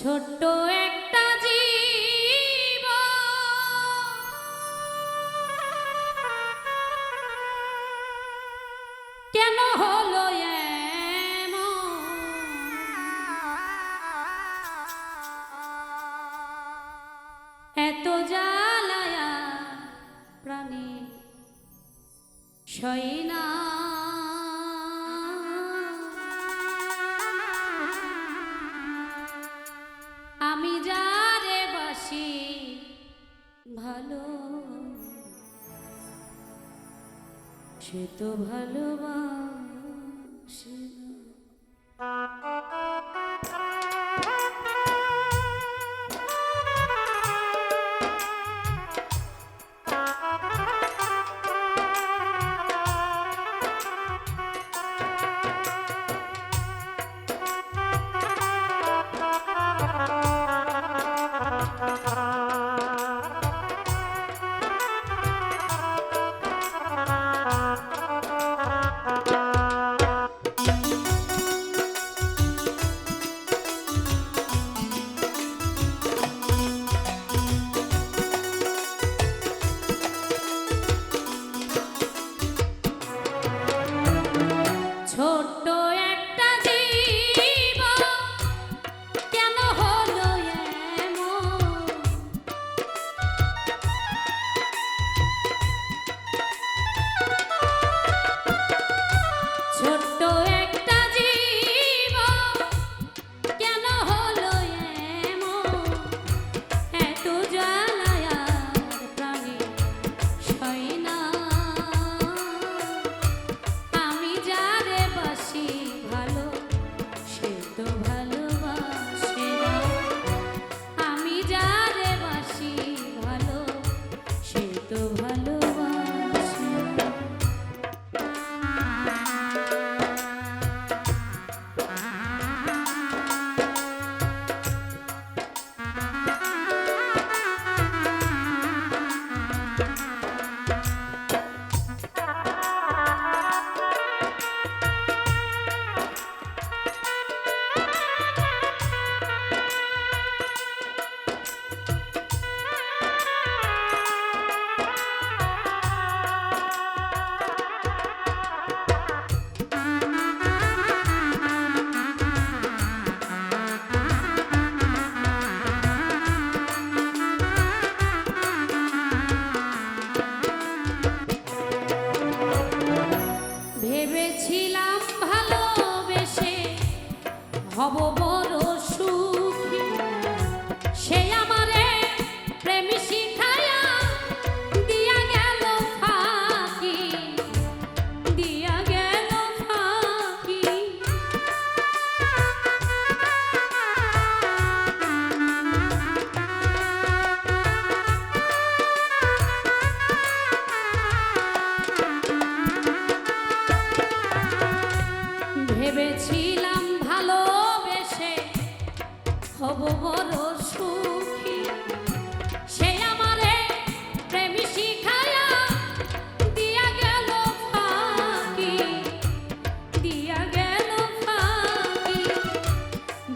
ছোট্ট একটা জীব। কেন হলো এত জ্বালায়া প্রাণী সয়ে সে তো ভালোবাস।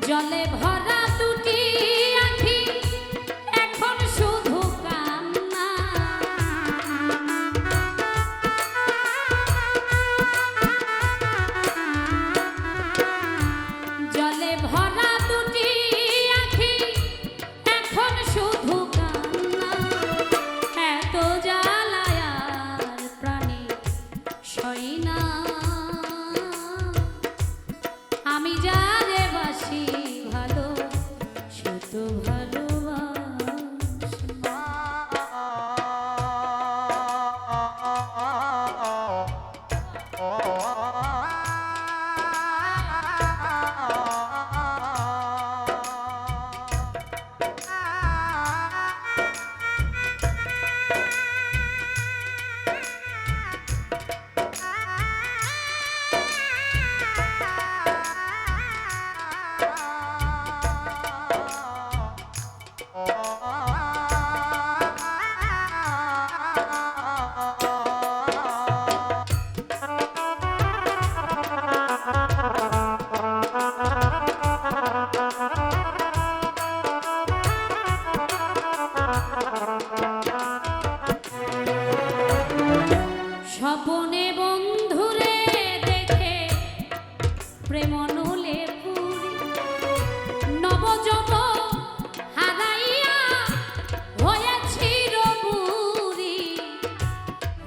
জলে ভরা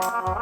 Uh-huh.